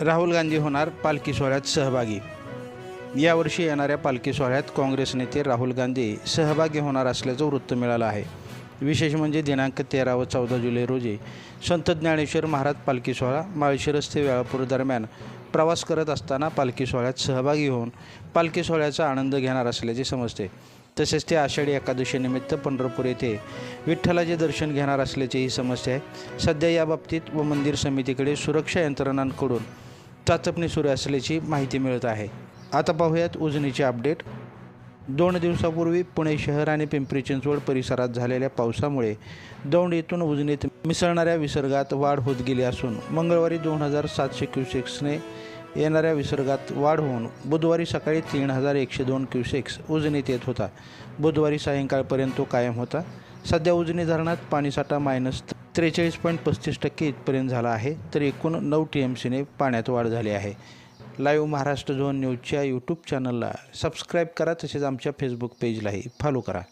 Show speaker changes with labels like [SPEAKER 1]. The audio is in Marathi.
[SPEAKER 1] राहुल गांधी होणार पालखी सोहळ्यात सहभागी. यावर्षी येणाऱ्या पालखी सोहळ्यात काँग्रेस नेते राहुल गांधी सहभागी होणार असल्याचं वृत्त मिळालं आहे. विशेष म्हणजे दिनांक तेरा व चौदा जुलै रोजी संत ज्ञानेश्वर महाराज पालखी सोहळा माळशिरस ते वेळापूर दरम्यान प्रवास करत असताना पालखी सोहळ्यात सहभागी होऊन पालखी सोहळ्याचा आनंद घेणार असल्याचे समजते. तसेच ते आषाढी एकादशीनिमित्त पंढरपूर येथे विठ्ठलाचे दर्शन घेणार असल्याचीही समस्या आहे सध्या याबाबतीत व मंदिर समितीकडे सुरक्षा यंत्रणांकडून चाचपणी सुरू असल्याची माहिती मिळत आहे. आता पाहूयात उजनीचे अपडेट. दोन दिवसापूर्वी पुणे शहर आणि पिंपरी चिंचवड परिसरात झालेल्या पावसामुळे दौंड येथून उजनीत मिसळणाऱ्या विसर्गात वाढ होत गेली असून मंगळवारी दोन हजार सातशे क्युसेक्सने येणाऱ्या विसर्गात वाढ होऊन बुधवारी सकाळी तीन हजार एकशे दोन क्युसेक्स उजनीत येत होता. बुधवारी सायंकाळपर्यंत तो कायम होता. सध्या उजनी धरणात पाणीसाठा मायनस त्रेचाळीस पॉईंट पस्तीस टक्के इथपर्यंत झाला आहे तर एकूण नऊ टी एम सीने पाण्यात वाढ झाली आहे. लाईव्ह महाराष्ट्र झोन न्यूजच्या यूट्यूब चॅनलला सबस्क्राईब करा तसेच आमच्या फेसबुक पेजलाही फॉलो करा.